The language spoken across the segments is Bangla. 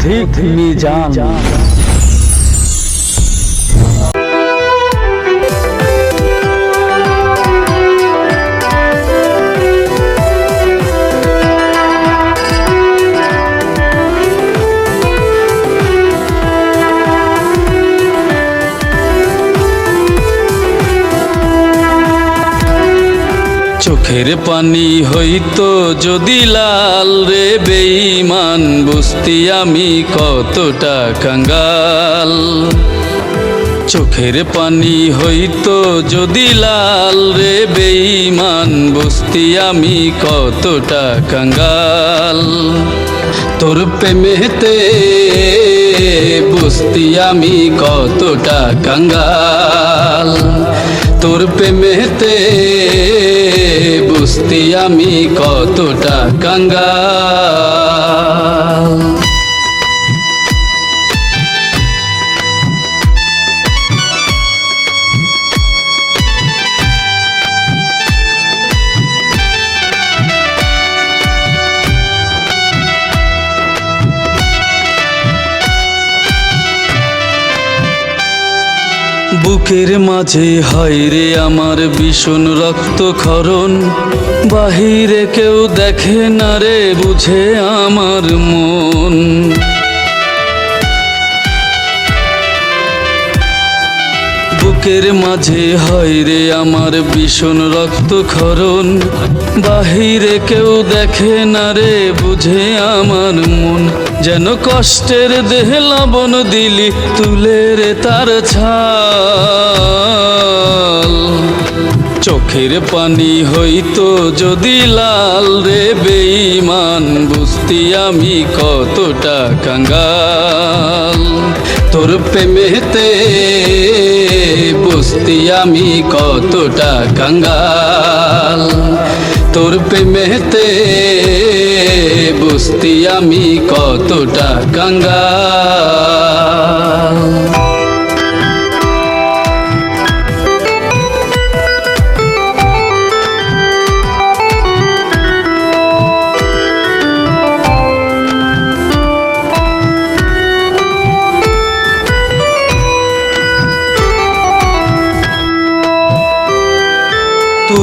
थी मिजान চোখের পানি হইতো যদি লাল রে বেঈমান, বুঝতি আমি কতটা কাঙ্গাল চোখের পানি হইতো যদি লাল রে বেঈমান, বুঝতি আমি কতটা কাঙ্গাল তোর প্রেমেতে বুঝতি আমি কতটা কাঙ্গাল তোর প্রেমেতে বুঝতি আমি কতটা কাঙ্গাল বুকের মাঝে হাইরে আমার ভীষণ রক্তক্ষরণ। বাহিরে কেউ দেখে না রে বুঝে আমার মন। বুকের মাঝে হয় রে আমার ভীষণ রক্ত রক্তক্ষরণ। বাহিরে কেউ দেখে না রে, বুঝে আমার মন। যেন কষ্টের দেহ লবণ দিলি, তুলে রে তার ছাল। চোখের পানি হইতো যদি লাল রে, বেঈমান, বুঝতি আমি কতটা কাঙ্গাল। তোর প্রেমেতে বুঝতি আমি কতটা কাঙ্গাল। তোর প্রেমেতে বুঝতি আমি কতটা কাঙ্গাল।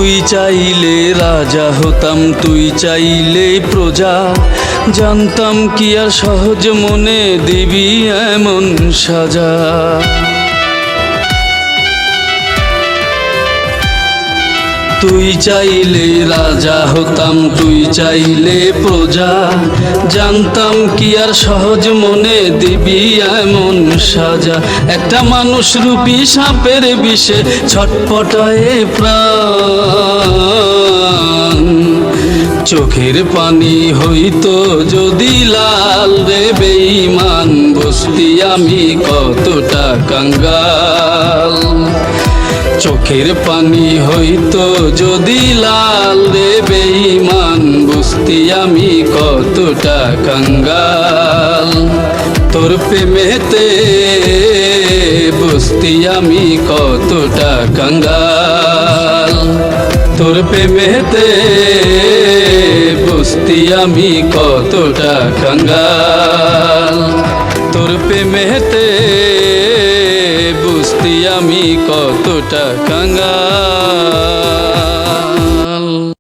তুই চাইলে রাজা হতাম, তুই চাইলে প্রজা। জানতাম কি আর সহজ মনে দিবি এমন সাজা। তুই চাইলে রাজা হতাম, তুই চাইলে প্রজা। জানতাম কি আর সহজ মনে দিবি এমন সাজা। একটা মানুষ রূপী সাপের বিষে ছটপটায়ে প্রাণ। চোখের পানি হইতো যদি লাল রে বেঈমান, বসতি আমি কতটা কাঙ্গাল। চোখের পানি হইতো যদি লাল রে বেঈমান, বুঝতি আমি কতটা কাঙ্গাল। তোর প্রেমেতে বুঝতি আমি কতটা কাঙ্গাল। তোর প্রেমেতে বুঝতি আমি কতটা কাঙ্গাল। তোর প্রেমেতে আমি কতটা কাঙ্গাল